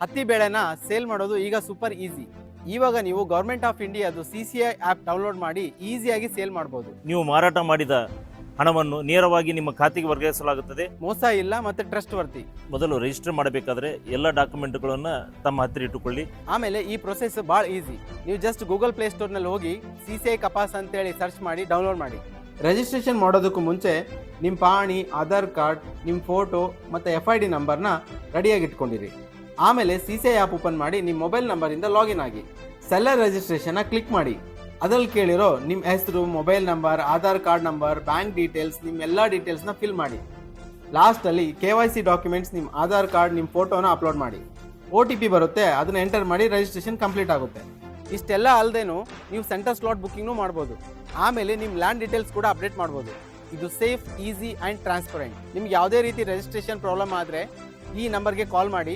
ಹತ್ತಿ ಬೆಳೆನ ಸೇಲ್ ಮಾಡೋದು ಈಗ ಸೂಪರ್ ಈಸಿ ಇವಾಗ ನೀವು ಗೌರ್ಮೆಂಟ್ ಆಫ್ ಇಂಡಿಯಾದು C C I app download ಮಾಡಿ ಈಸಿಯಾಗಿ ಸೇಲ್ ಮಾಡಬಹುದು ನೀವು ಮಾರಾಟ ಮಾಡಿದ ಹಣವನ್ನು ನೇರವಾಗಿ ನಿಮ್ಮ ಖಾತೆಗೆ ವರ್ಗಾಯಿಸಲಾಗುತ್ತದೆ. ಮೋಸ ಇಲ್ಲ ಮತ್ತೆ ಟ್ರಸ್ಟ್ ವರ್ತಿ ಮೊದಲು ರಿಜಿಸ್ಟರ್ ಮಾಡಬೇಕಾದ್ರೆ ಎಲ್ಲ ಡಾಕ್ಯುಮೆಂಟ್ಗಳನ್ನು ತಮ್ಮ ಹತ್ತಿರ ಇಟ್ಟುಕೊಳ್ಳಿ. ಆಮೇಲೆ ಈ ಪ್ರೊಸೆಸ್ ಭಾಳ ಈಸಿ ನೀವು ಜಸ್ಟ್ ಗೂಗಲ್ ಪ್ಲೇ ಸ್ಟೋರ್ನಲ್ಲಿ ಹೋಗಿ ಸಿ ಸಿ ಐ ಕಪಾಸ್ ಅಂತೇಳಿ ಸರ್ಚ್ ಮಾಡಿ ಡೌನ್ಲೋಡ್ ಮಾಡಿ. ರಿಜಿಸ್ಟ್ರೇಷನ್ ಮಾಡೋದಕ್ಕೂ ಮುಂಚೆ ನಿಮ್ಮ ಪಾಣಿ ಆಧಾರ್ ಕಾರ್ಡ್ ನಿಮ್ಮ ಫೋಟೋ ಮತ್ತು ಎಫ್ ಐ ಡಿ ನಂಬರ್ನ ರೆಡಿಯಾಗಿ ಇಟ್ಕೊಂಡಿರಿ. ಆಮೇಲೆ ಸಿ ಸಿ ಆ್ಯಪ್ ಓಪನ್ ಮಾಡಿ ನಿಮ್ಮ ಮೊಬೈಲ್ ನಂಬರಿಂದ ಲಾಗಿನ್ ಆಗಿ. ಸೆಲ್ಲರ್ ರಿಜಿಸ್ಟ್ರೇಷನ್ನ ಕ್ಲಿಕ್ ಮಾಡಿ. ಅದರಲ್ಲಿ ಕೇಳಿರೋ ನಿಮ್ಮ ಹೆಸರು mobile number Aadhaar card number bank details ನಿಮ್ಮ ಎಲ್ಲ ಡೀಟೇಲ್ಸ್ನ ಫಿಲ್ ಮಾಡಿ. ಲಾಸ್ಟಲ್ಲಿ ಕೆ ವೈ ಸಿ ಡಾಕ್ಯುಮೆಂಟ್ಸ್ ನಿಮ್ಮ ಆಧಾರ್ ಕಾರ್ಡ್ ನಿಮ್ಮ ಫೋಟೋನ ಅಪ್ಲೋಡ್ ಮಾಡಿ. ಒ ಟಿ ಪಿ ಬರುತ್ತೆ, ಅದನ್ನ ಎಂಟರ್ ಮಾಡಿ ರಿಜಿಸ್ಟ್ರೇಷನ್ ಕಂಪ್ಲೀಟ್ ಆಗುತ್ತೆ. ಇಷ್ಟೆಲ್ಲ ಅಲ್ಲದೇನು ನೀವು ಸೆಂಟರ್ ಸ್ಲಾಟ್ ಬುಕ್ಕಿಂಗ್ನು ಮಾಡ್ಬೋದು. ಆಮೇಲೆ ನಿಮ್ಮ ಲ್ಯಾಂಡ್ ಡೀಟೇಲ್ಸ್ ಕೂಡ ಅಪ್ಡೇಟ್ ಮಾಡ್ಬೋದು. ಇದು ಸೇಫ್ ಈಸಿ ಆ್ಯಂಡ್ ಟ್ರಾನ್ಸ್ಪರೆಂಟ್ ನಿಮ್ಗೆ ಯಾವುದೇ ರೀತಿ ರಿಜಿಸ್ಟ್ರೇಷನ್ ಪ್ರಾಬ್ಲಮ್ ಆದರೆ ಈ ನಂಬರ್ಗೆ ಕಾಲ್ ಮಾಡಿ.